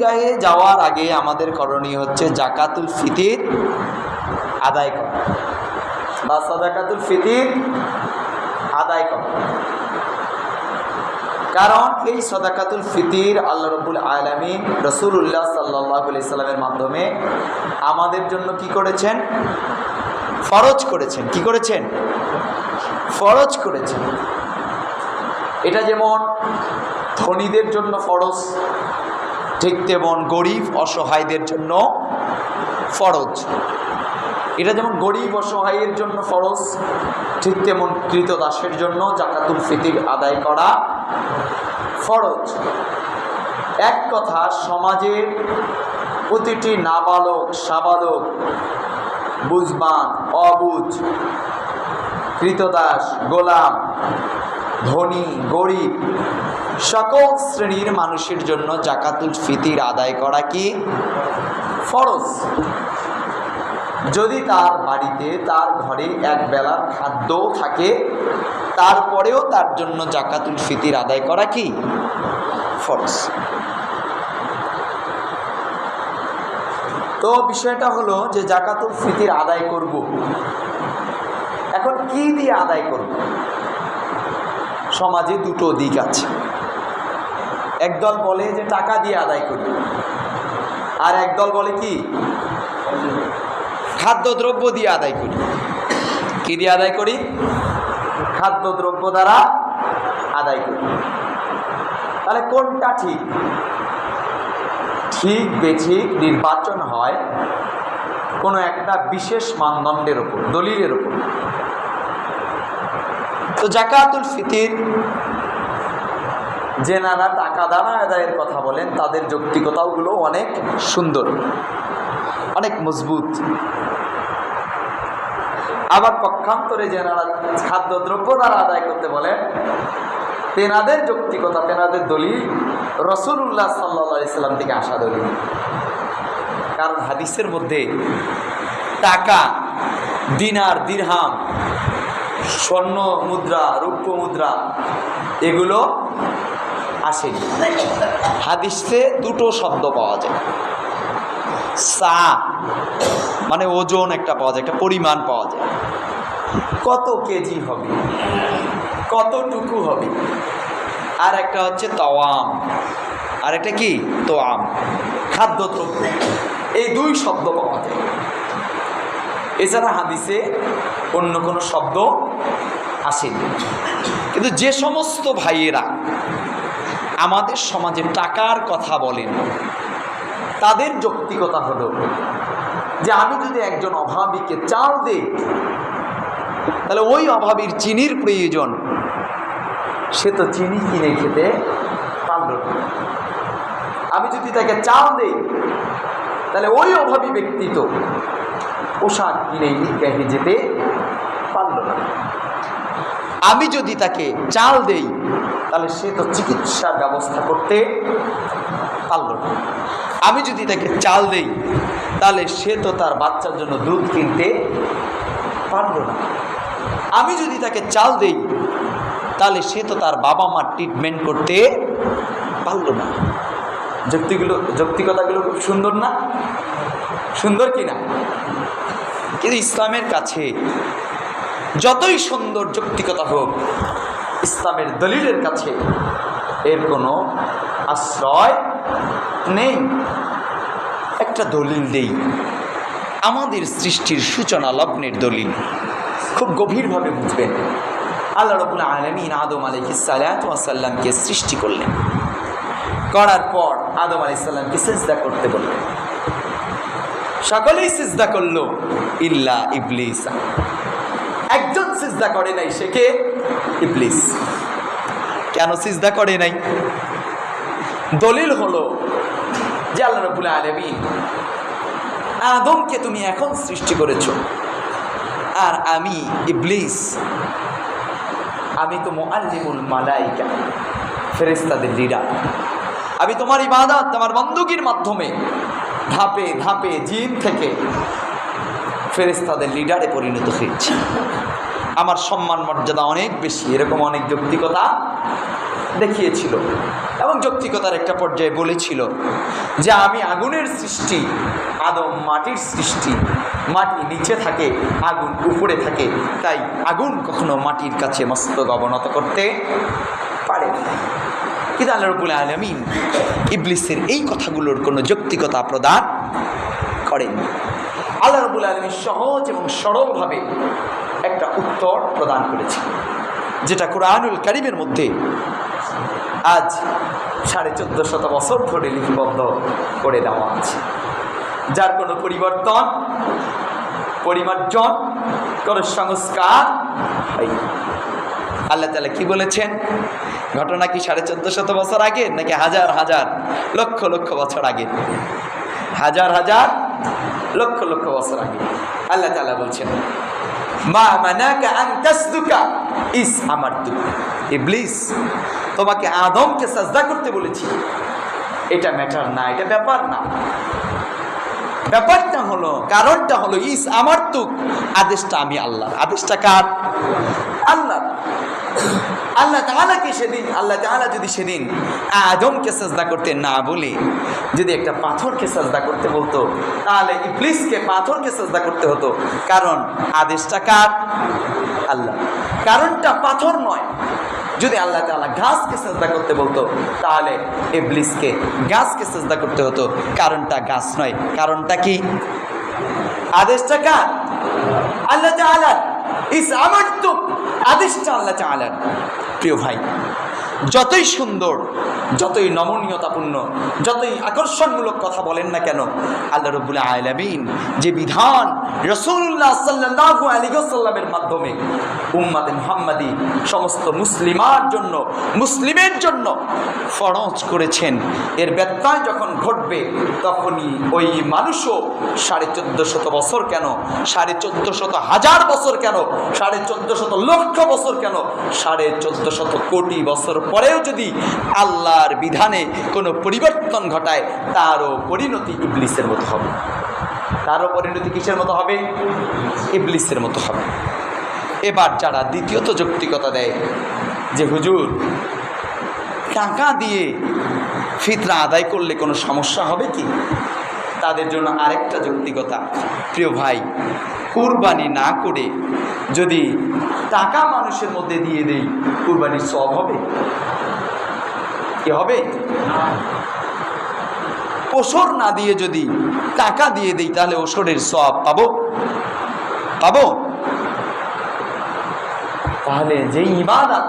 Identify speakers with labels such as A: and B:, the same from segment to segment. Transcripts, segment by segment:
A: গায়ে যাওয়ার আগে আমাদের করণীয় হচ্ছে জাকাতুল ফিতির আদায় করা বা সদাকাতুল ফিতির আদায় করা। কারণ এই সদাকাতুল ফিতির আল্লাহ রবুল আলমিন রসুল্লাহ সাল্লাহ আলি সাল্লামের মাধ্যমে আমাদের জন্য কি করেছেন? ফরজ করেছেন। কি করেছেন? ফরজ করেছেন। এটা যেমন ধনীদের জন্য ফরজ ঠিক তেমন গরিব অসহায়দের জন্য ফরজ। এটা যেমন গরিব অসহায়ের জন্য ফরজ, ঠিক তেমন কৃতদাসের জন্য জাকাতুল ফিতির আদায় করা ফরজ। এক কথা, সমাজের প্রতিটি নাবালক, সাবালক বুঝবান অবুজ, কৃতদাস, গোলাম, ধনী, গরিব সকল শ্রেণির মানুষের জন্য জাকাতুল ফিতির আদায় করা কি? ফরজ। যদি তার বাড়িতে, তার ঘরে এক বেলার খাদ্য থাকে, তারপরেও তার জন্য জাকাতুল ফিতির আদায় করা কি? ফরজ। তো বিষয়টা হলো যে জাকাতুল ফিতির আদায় করব। এখন কি দিয়ে আদায় করব? সমাজে দুটো দিক আছে। একদল বলে যে টাকা দিয়ে আদায় করি। আর একদল বলে কি? খাদ্যদ্রব্য দিয়ে আদায় করি। কি দিয়ে আদায় করি? খাদ্যদ্রব্য দ্বারা আদায় করি। তাহলে কোনটা ঠিক? ঠিক, বেঠিক, নির্বাচন হয় কোনো একটা বিশেষ মানদণ্ডের ওপর দলিলের ওপর তো জাকাতুল ফিতির যেনারা টাকা দ্বারা আদায়ের কথা বলেন, তাদের যৌক্তিকতাগুলো অনেক সুন্দর, অনেক মজবুত। আবার পক্ষান্তরে যেনারা খাদ্যদ্রব্য দ্বারা আদায় করতে বলেন, তেনাদের যৌক্তিকতা, তেনাদের দলিল রসুল্লাহ সাল্লা ইসলাম থেকে আসা দলিল। কারণ হাদিসের মধ্যে টাকা, দিনার দিরহাম, স্বর্ণ মুদ্রা, রৌপ্য মুদ্রা, এগুলো আসেনি। হাদিসে দুটো শব্দ পাওয়া যায়। সা মানে ওজন একটা পাওয়া যায়, একটা পরিমাণ পাওয়া যায়। কত কেজি হবে? কতটুকু হবে? আর একটা হচ্ছে তওয়াম। আর একটা কি? তোয়াম। খাদ্যদ্রব্য। এই দুই শব্দ পাওয়া যায়। এছাড়া হাদিসে অন্য কোনো শব্দ আসেনি। কিন্তু যে সমস্ত ভাইয়েরা আমাদের সমাজে টাকার কথা বলেন, তাদের যৌক্তিকতা হলো যে আমি যদি একজন অভাবীকে চাল দিই, তাহলে ওই অভাবীর চিনির প্রয়োজন, সে তো চিনি কিনে খেতে পারল আমি যদি তাকে চাল দেই, তাহলে ওই অভাবী ব্যক্তি তো পোশাক কিনে ঈদগাহে যেতে পারল না। আমি যদি তাকে চাল দেই তাহলে সে তো চিকিৎসার ব্যবস্থা করতে পারল না। আমি যদি তাকে চাল দেই, তাহলে সে তো তার বাচ্চার জন্য দুধ কিনতে পারল না। আমি যদি তাকে চাল দেই, তাহলে সে তো তার বাবা মার ট্রিটমেন্ট করতে পারল না। যুক্তিগুলো, যৌক্তিকতাগুলো খুব সুন্দর না? সুন্দর কি না? কিন্তু ইসলামের কাছে যতই সুন্দর যৌক্তিকতা হোক ইসলামের দলিলের কাছে এর কোনো আশ্রয় নেই। একটা দলিল দেই। আমাদের সৃষ্টির সূচনা লগ্নের দলিল। খুব গভীরভাবে বুঝবেন। আল্লাহ রবুল আলমিন আদম আলহিসাল্লামকে সৃষ্টি করলেন। করার পর আদম আলি আলাইসাল্লামকে সেজদা করতে বললেন। সকলেই সিজদা করল, ইল্লা ইবলিস। সিজদা করে নাই, সে কে? ইবলিস। কেন সিজদা করে নাই? দলিল হলো যে আল্লাহ রবুল আলমী আদমকে তুমি এখন সৃষ্টি করেছ। আর আমি ইবলিস, আমি তো মোয়াল্লিমুল মালাইকা ফেরেস্তাদের লিডার আমি তোমার ইবাদত, তোমার বন্দুকির মাধ্যমে ধাপে ধাপে জিন থেকে ফেরেস্তাদের লিডারে পরিণত হয়েছি। আমার সম্মান মর্যাদা অনেক বেশি, এরকম অনেক যৌক্তিকতা দেখিয়েছিল। এবং যৌক্তিকতার একটা পর্যায়ে বলেছিল যে আমি আগুনের সৃষ্টি, আদম মাটির সৃষ্টি, মাটি নিচে থাকে, আগুন উপরে থাকে, তাই আগুন কখনো মাটির কাছে মস্তক অবনত করতে পারে কিন্তু আল্লাহ রবুল আলমিন ইবলিসের এই কথাগুলোর কোনো যৌক্তিকতা প্রদান করেন আল্লাহ রবুল আলমী সহজ এবং সরলভাবে উত্তর প্রদান করেছে, যেটা কোরআনুল কারিমের মধ্যে আজ সাড়ে চোদ্দ শত বছর ধরে লিপিবদ্ধ করে দেওয়া আছে। যার কোনো পরিবর্তন, পরিমার্জন, কোনো সংস্কার। আল্লাহ তালা কি বলেছেন? ঘটনা কি সাড়ে চোদ্দ শত বছর আগে, নাকি হাজার হাজার, লক্ষ লক্ষ বছর আগে? হাজার হাজার, লক্ষ লক্ষ বছর আগে। আল্লাহ তালা বলছেন মা মানাকা আন তাসদুকা। ইস, আমার তু তোমাকে আদমকে সাজদা করতে বলেছি। এটা ম্যাটার না, এটা ব্যাপার না। ব্যাপারটা হলো, কারণটা হলো, ইস, আমার তুক আদেশটা আমি আল্লাহ আদেশটা কার? আল্লাহ আল্লাহ তাআলাকে সেদিন? আল্লাহ তাআলা যদি সেদিন আদমকে সাজদা করতে না বলে, যদি একটা পাথরকে সাজদা করতে বলতো, তাহলে ইবলিসকে পাথরকে সাজদা করতে হতো। কারণ আদেশটা কার? আল্লাহ। কারণটা পাথর নয়। যদি আল্লাহ তাআলা গাছকে সাজদা করতে বলতো, তাহলে ইবলিসকে গাছকে সাজদা করতে হতো। কারণটা গাছ নয়। কারণটা কি? আদেশটা কার? আল্লাহ তাআলা ইস তো আদেশটা আল্লাহ চালান প্রিয় ভাই যতই সুন্দর, যতই নমনীয়তাপূর্ণ, যতই আকর্ষণমূলক কথা বলেন না কেন, আল্লাহ রব্বুল আলামিন যে বিধান রসুল্লাহ সাল্লাল্লাহু আলাইহি ওয়াসাল্লামের মাধ্যমে উম্মাতে মুহাম্মাদি, সমস্ত মুসলিমার জন্য, মুসলিমের জন্য ফরজ করেছেন, এর ব্যত্যয় যখন ঘটবে, তখনই ওই মানুষও সাড়ে চোদ্দ শত বছর কেন, সাড়ে চোদ্দ শত হাজার বছর কেন, সাড়ে চোদ্দ শত লক্ষ বছর কেন, সাড়ে চোদ্দ শত কোটি বছর পরেও যদি আল্লাহর বিধানে কোনো পরিবর্তন ঘটায়, তারও পরিণতি ইবলিসের মতো হবে। তারও পরিণতি কিসের মতো হবে? ইবলিসের মতো হবে। এবার যারা দ্বিতীয়ত যৌক্তিকতা দেয় যে, হুজুর, টাকা দিয়ে ফিতরা আদায় করলে কোনো সমস্যা হবে কি? তাদের জন্য আরেকটা যৌক্তিকতা। প্রিয় ভাই, কুরবানি না করে যদি টাকা মানুষের মধ্যে দিয়ে দেই, কুরবানির সব হবে? কি হবে? ওসর না দিয়ে যদি টাকা দিয়ে দেই, তাহলে ওসরের সব পাবো? পাবো? তাহলে যে ইবাদত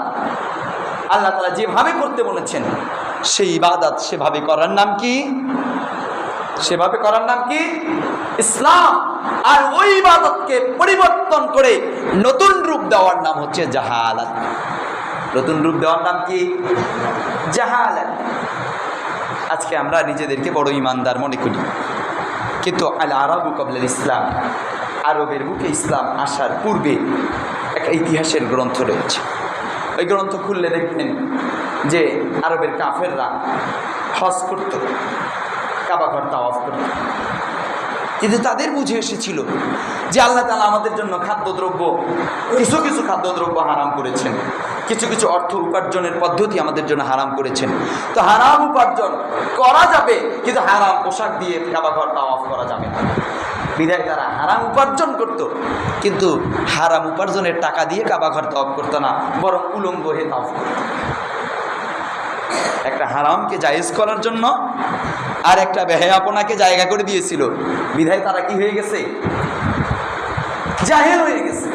A: আল্লাহ তালা যেভাবে করতে বলেছেন, সেই ইবাদত সেভাবে করার নাম কি? সেভাবে করার নাম কি? ইসলাম। আর ওই ইবাদতকে পরিবর্তন করে নতুন রূপ দেওয়ার নাম হচ্ছে জাহালাত। নতুন রূপ দেওয়ার নাম কি? জাহালাত। আজকে আমরা নিজেদেরকে বড় ইমানদার মনে করি। কিন্তু আল আরবু কবলাল ইসলাম। আরবের বুকে ইসলাম আসার পূর্বে একটা ইতিহাসের গ্রন্থ রয়েছে। ওই গ্রন্থ খুললে দেখবেন যে আরবের কাফেররা হজ করত। কাবাঘর তাওয়াফ করত কিন্তু তাদের বুঝে এসেছিল যে আল্লাহ তালা আমাদের জন্য খাদ্যদ্রব্য, কিছু কিছু খাদ্যদ্রব্য হারাম করেছেন। কিছু কিছু অর্থ উপার্জনের পদ্ধতি আমাদের জন্য হারাম করেছেন। তো হারাম উপার্জন করা যাবে, কিন্তু হারাম পোশাক দিয়ে কাবাঘর তাওয়াফ করা যাবে না। বিদায় তারা হারাম উপার্জন করত, কিন্তু হারাম উপার্জনের টাকা দিয়ে কাবাঘর তাওয়াফ করতো না, বরং উলঙ্গ হয়ে তাওয়াফ করত। একটা হারামকে জায়েজ করার জন্য আর একটা বেহায়াপনাকে জায়গা করে দিয়েছিল। বিধায় তারা কি হয়ে গেছে? জাহেল হয়ে গেছে।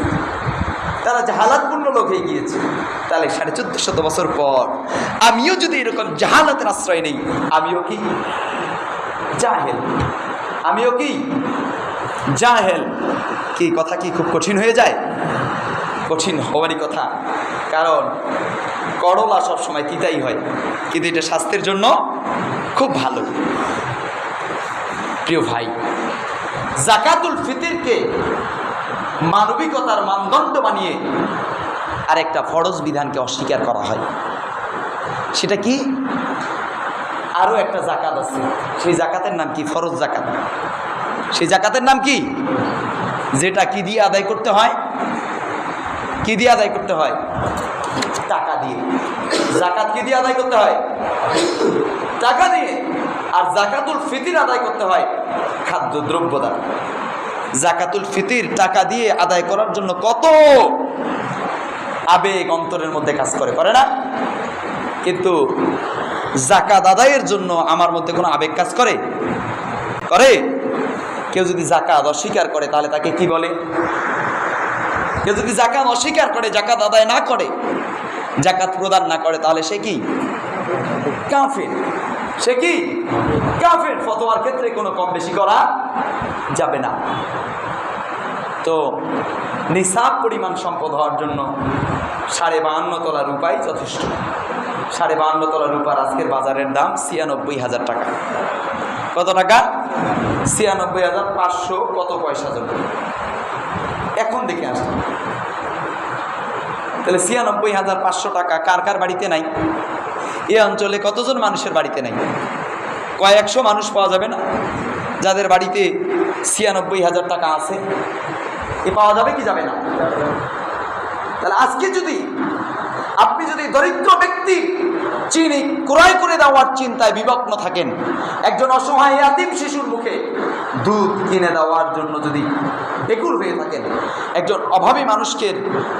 A: তারা জাহালাতপূর্ণ লোক হয়ে গিয়েছে। তাহলে সাড়ে চোদ্দ শত বছর পর আমিও যদি এরকম জাহালাতের আশ্রয় নেই, আমিও কি জাহেল? আমিও কি জাহেল? কি, কথা কি খুব কঠিন হয়ে যায়? কঠিন হওয়ারই কথা। কারণ করলা সবসময় তিতাই হয়। কিন্তু এটা স্বাস্থ্যের জন্য খুব ভালো। প্রিয় ভাই, জাকাতুল ফিতিরকে মানবিকতার মানদণ্ড বানিয়ে আর একটা ফরজ বিধানকে অস্বীকার করা হয়। সেটা কি? আরও একটা জাকাত আছে। সেই জাকাতের নাম কি? ফরজ জাকাত। সেই জাকাতের নাম কি? যেটা কি দিয়ে আদায় করতে হয়? কি দিয়ে আদায় করতে হয়? টাকা দিয়ে। জাকাত কি দিয়ে আদায় করতে হয়? টাকা দিয়ে। আর জাকাতুল ফিতির আদায় করতে হয় খাদ্য দ্রব্য দ্বারা। জাকাতুল ফিতির টাকা দিয়ে আদায় করার জন্য কত আবেগ অন্তরের মধ্যে কাজ করে করে না? কিন্তু জাকাত আদায়ের জন্য আমার মধ্যে কোনো আবেগ কাজ করে? করে? কেউ যদি জাকাত অস্বীকার করে, তাহলে তাকে কি বলে? কেউ যদি জাকাত অস্বীকার করে, জাকাত আদায় না করে জাকাত প্রদান না করে, তাহলে সে কি? কাফের। সে কি? কাফের। ফতোয়ার ক্ষেত্রে কোনো কম বেশি করা যাবে না। তো নিসাব পরিমাণ সম্পদ হওয়ার জন্য সাড়ে বাহান্ন তলা রূপাই যথেষ্ট। সাড়ে বাহান্ন তলা রূপার আজকের বাজারের দাম ছিয়ানব্বই হাজার টাকা। কত টাকা? ছিয়ানব্বই হাজার পাঁচশো কত পয়সা জন্য এখন দেখে আসলাম। তাহলে ছিয়ানব্বই হাজার পাঁচশো টাকা কার কার বাড়িতে নাই? এ অঞ্চলে কতজন মানুষের বাড়িতে নাই? কয়েকশো মানুষ পাওয়া যাবে না। যাদের বাড়িতে ছিয়ানব্বই হাজার টাকা আছে, এ পাওয়া যাবে কি যাবে না? তাহলে আজকে যদি আপনি যদি দরিদ্র ব্যক্তি চিনি ক্রয় করে দেওয়ার চিন্তায় বিভগ্ন থাকেন, একজন অসহায় আদিম শিশুর মুখে দুধ কিনে দেওয়ার জন্য যদি বেকুল হয়ে থাকেন, একজন অভাবী মানুষকে,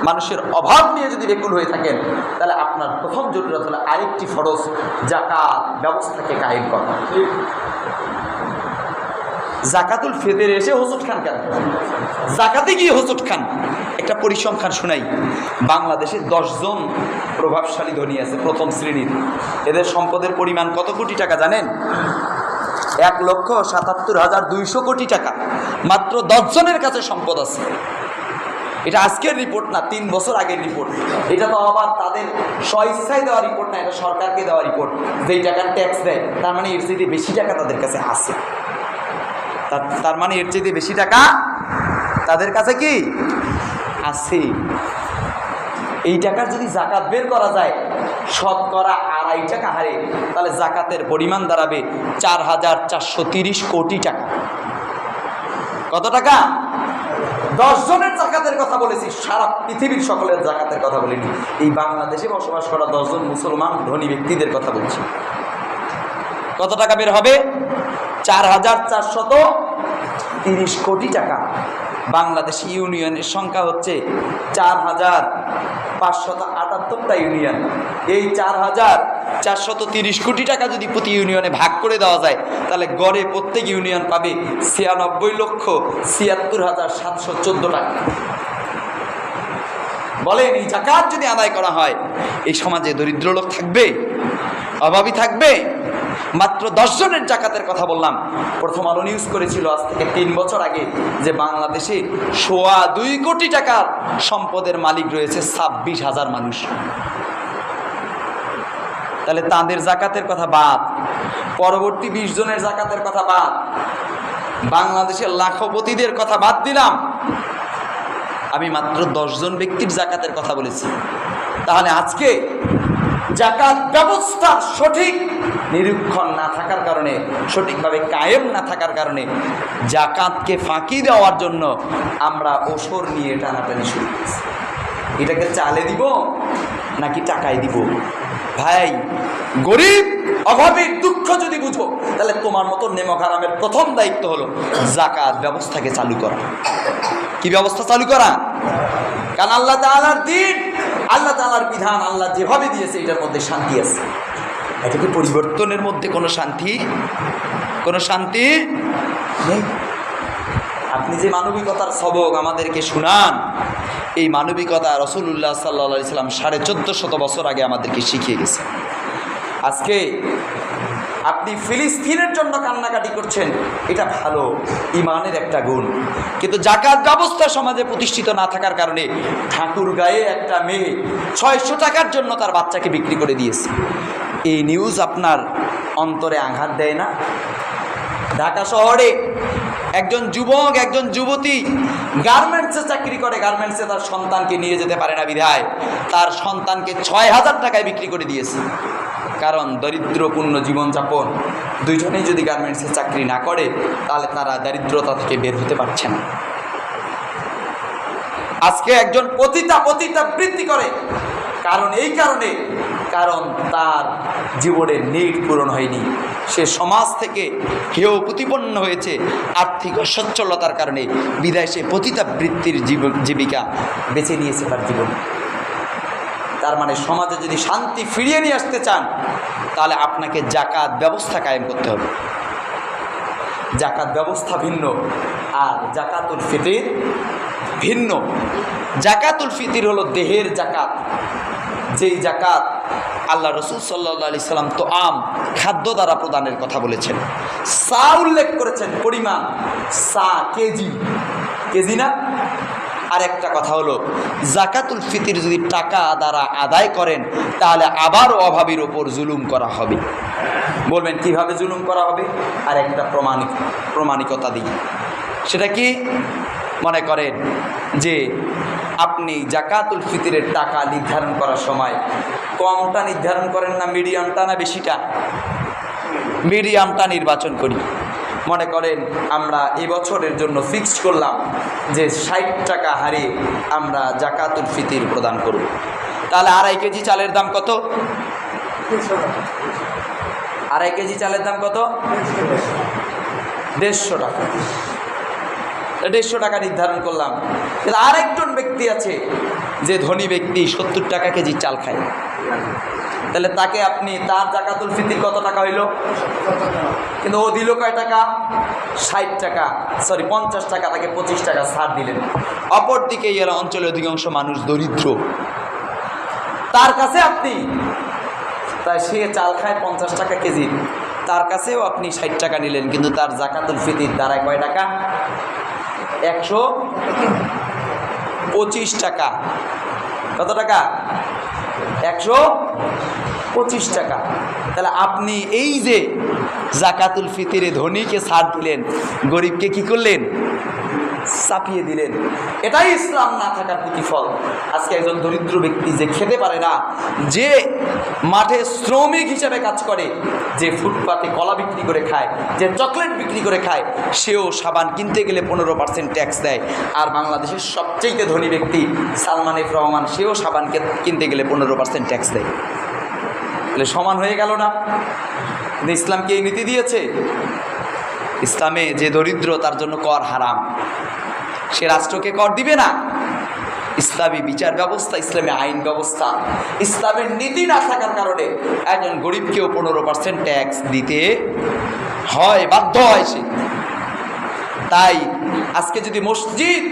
A: মানুষের অভাব নিয়ে যদি বেকুল হয়ে থাকেন, তাহলে আপনার প্রথম জরুরত হলো আরেকটি ফরজ, জাকাত ব্যবস্থাকে কায়েম করা। জাকাতুল ফেদের এসে হোসট খান কেন? জাকাতে গিয়ে হোসট খান। একটা পরিসংখ্যান শোনাই। বাংলাদেশে দশজন প্রভাবশালী ধনী আছে প্রথম শ্রেণির। এদের সম্পদের পরিমাণ কত কোটি টাকা জানেন? এক লক্ষ সাতাত্তর হাজার দুইশো কোটি টাকা। মাত্র দশজনের কাছে সম্পদ আছে। এটা আজকের রিপোর্ট না, তিন বছর আগের রিপোর্ট এটা তো আবার তাদের স্বইচ্ছায় দেওয়া রিপোর্ট না, এটা সরকারকে দেওয়া রিপোর্ট যেই টাকার ট্যাক্স দেয়, তার মানে এর চাইতে বেশি টাকা তাদের কাছে আছে। তার- মানে এর চাইতে বেশি টাকা তাদের কাছে কি? আছে। এই টাকার যদি জাকাত বের করা যায়, শতকরা আড়াই টাকা হারে, তাহলে জাকাতের পরিমাণ দাঁড়াবে চার হাজার চারশো তিরিশ কোটি টাকা। কত টাকা? দশ জনের জাকাতের কথা বলেছি, সারা পৃথিবীর সকলের জাকাতের কথা বলিনি। এই বাংলাদেশে বসবাস করা দশজন মুসলমান ধনী ব্যক্তিদের কথা বলছি। কত টাকা বের হবে? চার হাজার চারশত তিরিশ কোটি টাকা। বাংলাদেশ ইউনিয়নের সংখ্যা হচ্ছে চার হাজার পাঁচশত আটাত্তরটা ইউনিয়ন। এই চার হাজার চারশত তিরিশ কোটি টাকা যদি প্রতি ইউনিয়নে ভাগ করে দেওয়া যায়, তাহলে গড়ে প্রত্যেক ইউনিয়ন পাবে ছিয়ানব্বই লক্ষ ছিয়াত্তর হাজার সাতশো চোদ্দ টাকা। বলেন, এই জাকাত যদি আদায় করা হয়, এই সমাজে দরিদ্র লোক থাকবে, অভাবী থাকবে? মাত্র দশজনের জাকাতের কথা বললাম। প্রথম আলো নিউজ করেছিল আজ থেকে তিন বছর আগে যে বাংলাদেশে সোয়া দুই কোটি টাকার সম্পদের মালিক রয়েছে ছাব্বিশ হাজার মানুষ। তাহলে তাদের জাকাতের কথা বাদ। পরবর্তী বিশ জনের জাকাতের কথা বাদ। বাংলাদেশের লাখপতিদের কথা বাদ দিলাম। আমি মাত্র দশজন ব্যক্তির জাকাতের কথা বলেছি। তাহলে আজকে জাকাত ব্যবস্থা সঠিক, নিরীক্ষণ না থাকার কারণে, সঠিকভাবে কায়েম না থাকার কারণে জাকাতকে ফাঁকি দেওয়ার জন্য আমরা ওসর নিয়ে টানাটানি শুরু করেছি। এটাকে চালে দিব নাকি টাকায় দিব? ভাই, গরিব, অভাবের দুঃখ যদি বুঝো, তাহলে তোমার মতো নেমক হারামের প্রথম দায়িত্ব হলো জাকাত ব্যবস্থাকে চালু করা। কি ব্যবস্থা চালু করা? কারণ আল্লাহ তাআলার দিন, আল্লাহ তাআলার বিধান, আল্লাহ যেভাবে দিয়েছে, এটার মধ্যে শান্তি আছে। এটা কি পরিবর্তনের মধ্যে কোনো শান্তি? কোনো শান্তি নেই? আপনি যে মানবিকতার সবক আমাদেরকে শুনান এই মানবিকতা রসুল্লাহ সাল্লা ইসলাম সাড়ে চোদ্দ শত বছর আগে আমাদেরকে শিখিয়ে গেছে। আজকে আপনি ফিলিস্তিনের জন্য কান্নাকাটি করছেন, এটা ভালো ইমানের একটা গুণ। কিন্তু জাকাত ব্যবস্থা সমাজে প্রতিষ্ঠিত না থাকার কারণে ঠাকুর গায়ে একটা মেয়ে ছয়শো টাকার জন্য তার বাচ্চাকে বিক্রি করে দিয়েছে। এই নিউজ আপনার অন্তরে আঘাত দেয় না? ঢাকা শহরে একজন যুবক, একজন যুবতী গার্মেন্টসে চাকরি করে গার্মেন্টসে তার সন্তানকে নিয়ে যেতে পারে না বিধায়। তার সন্তানকে ছয় হাজার টাকায় বিক্রি করে দিয়েছে। কারণ দরিদ্রপূর্ণ জীবনযাপন, দুইজনেই যদি গার্মেন্টসে চাকরি না করে, তাহলে তারা দারিদ্রতা থেকে বের হতে পারছে না। আজকে একজন পতিতা পতিতা বৃদ্ধি করে। কারণ এই কারণে, কারণ তার জীবনের নিট পূরণ হয়নি। সে সমাজ থেকে হেয় প্রতিপন্ন হয়েছে আর্থিক অসচ্ছলতার কারণে। বিদায় সে পতিতাবৃত্তির জীব- জীবিকা বেছে নিয়েছে তার জীবন। তার মানে সমাজে যদি শান্তি ফিরিয়ে নিয়ে আসতে চান, তাহলে আপনাকে জাকাত ব্যবস্থা কায়েম করতে হবে। জাকাত ব্যবস্থা ভিন্ন আর জাকাতুল ফিতির ভিন্ন। জাকাতুল ফিতির হলো দেহের জাকাত। যেই জাকাত আল্লাহ রসুল সাল্লা আলি সাল্লাম তো আম খাদ্য দ্বারা প্রদানের কথা বলেছেন। সা উল্লেখ করেছেন, পরিমাণ। সা কেজি। কেজি না? আর একটা কথা হলো, জাকাতুল ফিতির যদি টাকা দ্বারা আদায় করেন, তাহলে আবারও অভাবীর ওপর জুলুম করা হবে। বলবেন, কীভাবে জুলুম করা হবে? আর একটা প্রমাণিক, প্রমাণিকতা দিই। সেটা কি? মনে করেন যে আপনি জাকাতুল ফিতিরের টাকা নির্ধারণ করার সময় কমটা নির্ধারণ করেন না, মিডিয়ামটা না বেশিটা? মিডিয়ামটা নির্বাচন করি। মনে করেন আমরা এবছরের জন্য ফিক্সড করলাম যে ষাট টাকা হারে আমরা জাকাতুল ফিতির প্রদান করব। তাহলে আড়াই কেজি চালের দাম কত? আড়াই কেজি চালের দাম কত? দেড়শো টাকা। দেড়শো টাকা নির্ধারণ করলাম। কিন্তু আরেকজন ব্যক্তি আছে যে ধনী ব্যক্তি সত্তর টাকা কেজি চাল খায়। তাহলে তাকে আপনি তার জাকাতুল ফিতির কত টাকা হইল? কিন্তু ও দিল কয় টাকা? ষাট টাকা সরি পঞ্চাশ টাকা, তাকে পঁচিশ টাকা ছাড় দিলেন। অপরদিকে এই অঞ্চলের অধিকাংশ মানুষ দরিদ্র। তার কাছে আপনি, তাই সে চাল খায় পঞ্চাশ টাকা কেজি। তার কাছেও আপনি ষাট টাকা নিলেন, কিন্তু তার জাকাতুল ফিতির দাঁড়ায় কয় টাকা? একশো পঁচিশ টাকা। কত টাকা? একশো পঁচিশ টাকা। তাহলে আপনি এই যে জাকাতুল ফিতিরে ধনীকে ছাড় দিলেন, গরিবকে কি করলেন? চাপিয়ে দিলেন। এটাই ইসলাম না থাকার প্রতিফল। আজকে একজন দরিদ্র ব্যক্তি যে খেতে পারে না, যে মাঠে শ্রমিক হিসেবে কাজ করে যে ফুটপাতে কলা বিক্রি করে খায়, যে চকলেট বিক্রি করে খায়, সেও সাবান কিনতে গেলে পনেরো পার্সেন্ট ট্যাক্স দেয়। আর বাংলাদেশের সবচেয়ে ধনী ব্যক্তি সালমান এফ রহমান, সেও সাবান কিনতে গেলে পনেরো পার্সেন্ট ট্যাক্স দেয়। তাহলে সমান হয়ে গেল না? কিন্তু ইসলাম কি এই নীতি দিয়েছে? ইসলামে যে দরিদ্র, তার জন্য কর হারাম। সে রাষ্ট্রকে কর দিবে না। ইসলামী বিচার ব্যবস্থা, ইসলামী আইন ব্যবস্থা। ইসলামের নীতি না থাকার কারণে একজন গরিবকেও পনেরো পার্সেন্ট ট্যাক্স দিতে হয়, বাধ্য হয় সে। তাই আজকে যদি মসজিদ,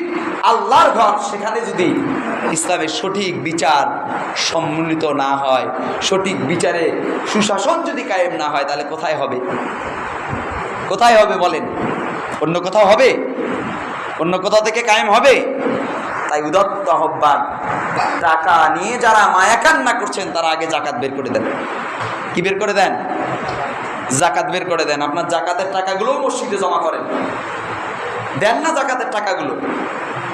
A: আল্লাহর ঘর, সেখানে যদি ইসলামের সঠিক বিচার সম্মিলিত না হয়, সঠিক বিচারে সুশাসন যদি কায়েম না হয়, তাহলে কোথায় হবে? কোথায় হবে বলেন? অন্য কোথাও হবে? অন্য কোথাও থেকে কায়েম হবে? তাই উদত্ত আহ্বান। টাকা নিয়ে যারা মায়া কান্না করছেন, তারা আগে জাকাত বের করে দেন। কি বের করে দেন? জাকাত বের করে দেন। আপনার জাকাতের টাকাগুলোও মসজিদে জমা করেন। দেন না জাকাতের টাকাগুলো।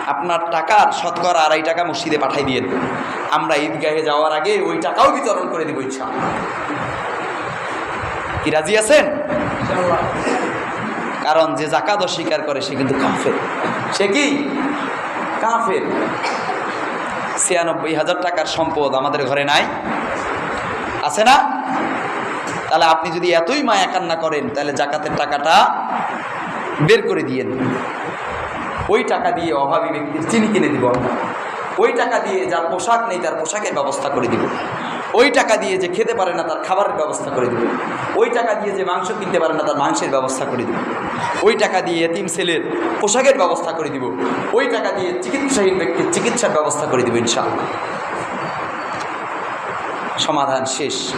A: আপনার টাকার শতকরা আড়াই টাকা মসজিদে পাঠাই দিয়ে আমরা ঈদগাহে যাওয়ার আগে ওই টাকাও বিতরণ করে দিব ইচ্ছা কি রাজি আছেন? কারণ যে জাকাত অস্বীকার করে, সে কিন্তু কাফের। সে কি? কাফের। ছিয়ানব্বই হাজার টাকার সম্পদ আমাদের ঘরে নাই। আছে না? তাহলে আপনি যদি এতই মায়া কান্না করেন, তাহলে জাকাতের টাকাটা বের করে দিয়েন। ওই টাকা দিয়ে অভাবী ব্যক্তির চিনি কিনে দিব ওই টাকা দিয়ে যার পোশাক নেই, তার পোশাকের ব্যবস্থা করে দিব। ওই টাকা দিয়ে যে খেতে পারে না, তার খাবারের ব্যবস্থা করে দেবে। ওই টাকা দিয়ে যে মাংস কিনতে পারে না, তার মাংসের ব্যবস্থা করে দেবে। ওই টাকা দিয়ে এতিম ছেলের পোশাকের ব্যবস্থা করে দিব। ওই টাকা দিয়ে চিকিৎসাহীন ব্যক্তির চিকিৎসার ব্যবস্থা করে দেবে ইনশাআল্লাহ। সমাধান শেষ।